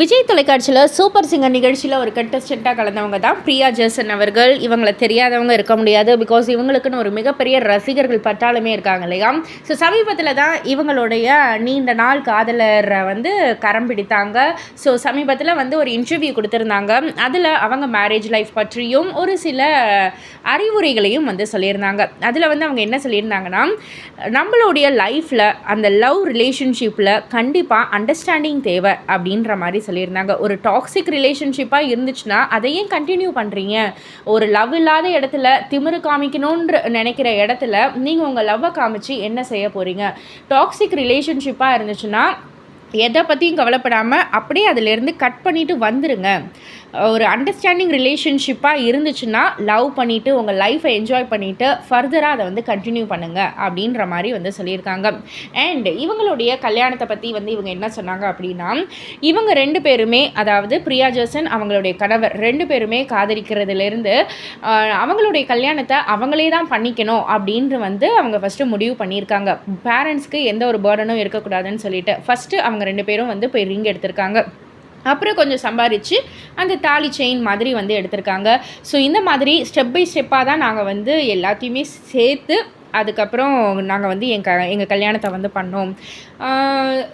விஜய் தொலைக்காட்சியில் super singer நிகழ்ச்சியில் ஒரு கண்டஸ்டண்ட்டாக கலந்தவங்க தான். பிரியா ஜேசன் அவர்கள். இவங்களை தெரியாதவங்க இருக்க முடியாது. பிகாஸ் இவங்களுக்குன்னு ஒரு மிகப்பெரிய ரசிகர்கள் பட்டாலுமே இருக்காங்க இல்லையா? ஸோ சமீபத்தில் தான் இவங்களுடைய நீண்ட நாள் காதலரை வந்து கரம் பிடித்தாங்க. ஸோ சமீபத்தில் வந்து ஒரு இன்டர்வியூ கொடுத்துருந்தாங்க. அதில் அவங்க மேரேஜ் லைஃப் பற்றியும் ஒரு சில அறிவுரைகளையும் வந்து சொல்லியிருந்தாங்க. அதில் வந்து அவங்க என்ன சொல்லியிருந்தாங்கன்னா நம்மளுடைய லைஃப்பில் அந்த லவ் ரிலேஷன்ஷிப்பில் கண்டிப்பாக அண்டர்ஸ்டாண்டிங் தேவை அப்படின்ற மாதிரி சொல்லியிருந்தாங்க. ஒரு டாக்ஸிக் ரிலேஷன்ஷிப்பாக இருந்துச்சுன்னா அதையும் கண்டினியூ பண்ணுறீங்க ஒரு லவ் இல்லாத இடத்துல திமிரு காமிக்கணுன்ற நினைக்கிற இடத்துல நீங்கள் உங்கள் லவ்வை காமிச்சு என்ன செய்ய போகிறீங்க டாக்ஸிக் ரிலேஷன்ஷிப்பாக இருந்துச்சுன்னா எதை பற்றியும் கவலைப்படாமல் அப்படியே அதிலேருந்து கட் பண்ணிவிட்டு வந்துடுங்க ஒரு அண்டர்ஸ்டாண்டிங் ரிலேஷன்ஷிப்பாக இருந்துச்சுன்னா லவ் பண்ணிவிட்டு உங்கள் லைஃப்பை என்ஜாய் பண்ணிவிட்டு ஃபர்தராக அதை வந்து கண்டினியூ பண்ணுங்கள் அப்படின்ற மாதிரி வந்து சொல்லியிருக்காங்க. அண்ட் இவங்களுடைய கல்யாணத்தை பற்றி வந்து இவங்க என்ன சொன்னாங்க அப்படின்னா இவங்க ரெண்டு பேருமே அதாவது பிரியா ஜோசன் அவங்களுடைய கணவர் ரெண்டு பேருமே காதலிக்கிறதுலேருந்து அவங்களுடைய கல்யாணத்தை அவங்களே தான் பண்ணிக்கணும் அப்படின்ட்டு வந்து அவங்க ஃபஸ்ட்டு முடிவு பண்ணியிருக்காங்க. பேரண்ட்ஸ்க்கு எந்த ஒரு பேர்டனும் இருக்கக்கூடாதுன்னு சொல்லிட்டு. ஃபஸ்ட்டு அவங்க ரெண்டு பேரும் வந்து போய் ரிங் எடுத்திருக்காங்க. அப்புறம் கொஞ்சம் சம்பாரித்து அந்த தாலி செயின் மாதிரி வந்து எடுத்திருக்காங்க. ஸோ இந்த மாதிரி ஸ்டெப் பை ஸ்டெப்பாக தான் நாங்கள் வந்து எல்லாத்தையுமே சேர்த்து அதுக்கப்புறம் நாங்கள் வந்து என் க எங்கள் கல்யாணத்தை வந்து பண்ணோம்.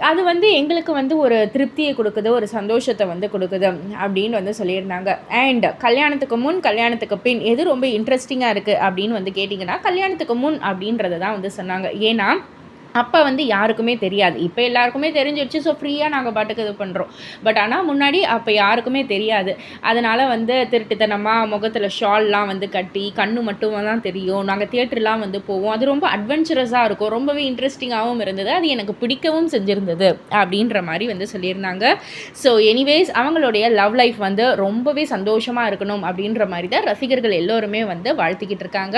அது வந்து எங்களுக்கு வந்து ஒரு திருப்தியை கொடுக்குது ஒரு சந்தோஷத்தை வந்து கொடுக்குது அப்படின்னு வந்து சொல்லியிருந்தாங்க. அண்ட் கல்யாணத்துக்கு முன் கல்யாணத்துக்கு பின் எது ரொம்ப இன்ட்ரெஸ்டிங்காக இருக்குது அப்படின்னு வந்து கேட்டிங்கன்னா கல்யாணத்துக்கு முன் அப்படின்றத தான் வந்து சொன்னாங்க. ஏன்னா அப்போ வந்து யாருக்குமே தெரியாது. இப்போ எல்லாருக்குமே தெரிஞ்சிடுச்சு ஸோ ஃப்ரீயாக நாங்கள் பாட்டுக்கு இது பண்ணுறோம் பட் ஆனால் முன்னாடி அப்போ யாருக்குமே தெரியாது. அதனால் வந்து திருட்டுத்தனமாக முகத்தில் ஷால்லாம் வந்து கட்டி கண்ணு மட்டும் தான் தெரியும். நாங்கள் தியேட்டர்லாம் வந்து போவோம். அது ரொம்ப அட்வென்ச்சரஸாக இருக்கும். ரொம்பவே இன்ட்ரெஸ்டிங்காகவும் இருந்தது. அது எனக்கு பிடிக்கவும் செஞ்சுருந்தது அப்படின்ற மாதிரி வந்து சொல்லியிருந்தாங்க. ஸோ எனிவேஸ் அவங்களுடைய லவ் லைஃப் வந்து ரொம்பவே சந்தோஷமாக இருக்கணும் அப்படின்ற மாதிரி தான் ரசிகர்கள் எல்லோருமே வந்து வாழ்த்திக்கிட்டு இருக்காங்க.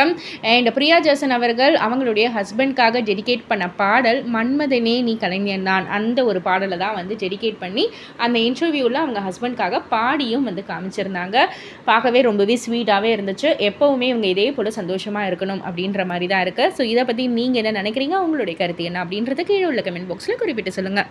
அண்ட் பிரியா ஜாசன் அவர்கள் அவங்களுடைய ஹஸ்பண்ட்காக டெடிகேட் பண்ண பாடல் மன்மதனே நீ கலைஞன் தான். அந்த ஒரு பாடலை தான் வந்து டெடிகேட் பண்ணி அந்த இன்டர்வியூவில் அவங்க ஹஸ்பண்ட்காக பாடியும் வந்து காமிச்சிருந்தாங்க. பார்க்கவே ரொம்பவே ஸ்வீட்டாகவே இருந்துச்சு. எப்போவுமே இவங்க இதே போல் சந்தோஷமாக இருக்கணும் அப்படின்ற மாதிரி தான் இருக்குது ஸோ இதை பற்றி நீங்கள் என்ன நினைக்கிறீங்க? உங்களுடைய கருத்து என்ன அப்படின்றத கீழே உள்ள கமெண்ட் பாக்ஸில் குறிப்பிட்டு சொல்லுங்கள்